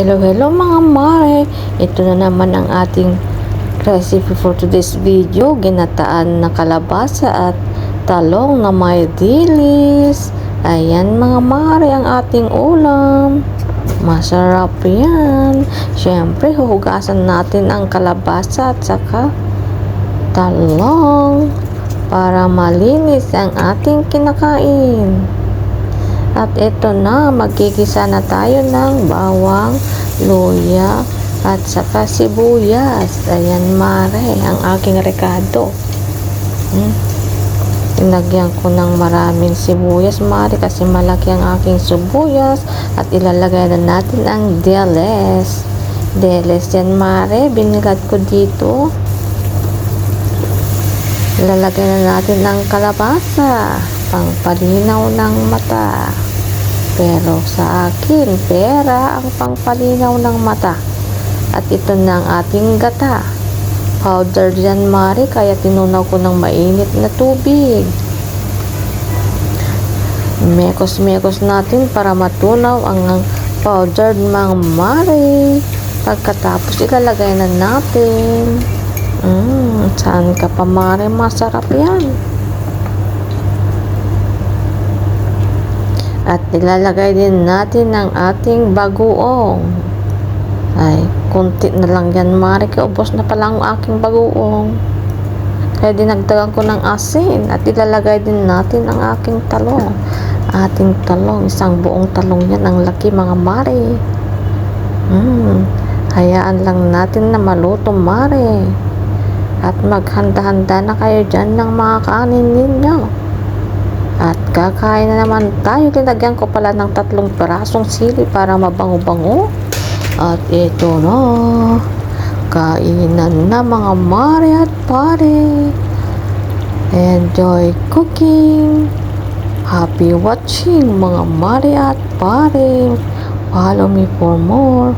Hello, hello mga mare! Ito na naman ang ating recipe for today's video. Ginataan na kalabasa at talong na may dilis. Ayan mga mare ang ating ulam. Masarap yan. Siyempre, huhugasan natin ang kalabasa at saka talong para malinis ang ating kinakain. At ito na, magigisa na tayo ng bawang, luya, at saka sibuyas. Ayan, mare, ang aking rekado. Hmm. Tinagyan ko ng maraming sibuyas, mare, kasi malaki ang aking sibuyas. At ilalagay na natin ang deles. Deles yan, mare. Binigad ko dito. Ilalagay na natin ang kalabasa pangpalinaw ng mata. Pero sa akin, pera ang pangpalinaw ng mata. At ito na ang ating gata. Powder yan, Mari, kaya tinunaw ko ng mainit na tubig. Mekos-mekos natin para matunaw ang powdered mga Mari. Pagkatapos, ilalagay na natin. Mmm, saan ka pa, Mari? Masarap yan. At ilalagay din natin ang ating bagoong. Ay, kunti na lang yan, Mari. Kaubos na pala ang aking bagoong. Kaya dinagdagan ko ng asin. At ilalagay din natin ang aking talong. Ating talong. Isang buong talong yan. Ang laki, mga Mari. Hmm. Hayaan lang natin na maluto, Mari. At maghanda-handa na kayo dyan ng mga kanin ninyo. At kakain na naman tayo. Tinagyan ko pala ng tatlong perasong sili para mabango-bango. At ito na. Kainan na mga mare at pare. Enjoy cooking. Happy watching mga mare at pare. Follow me for more.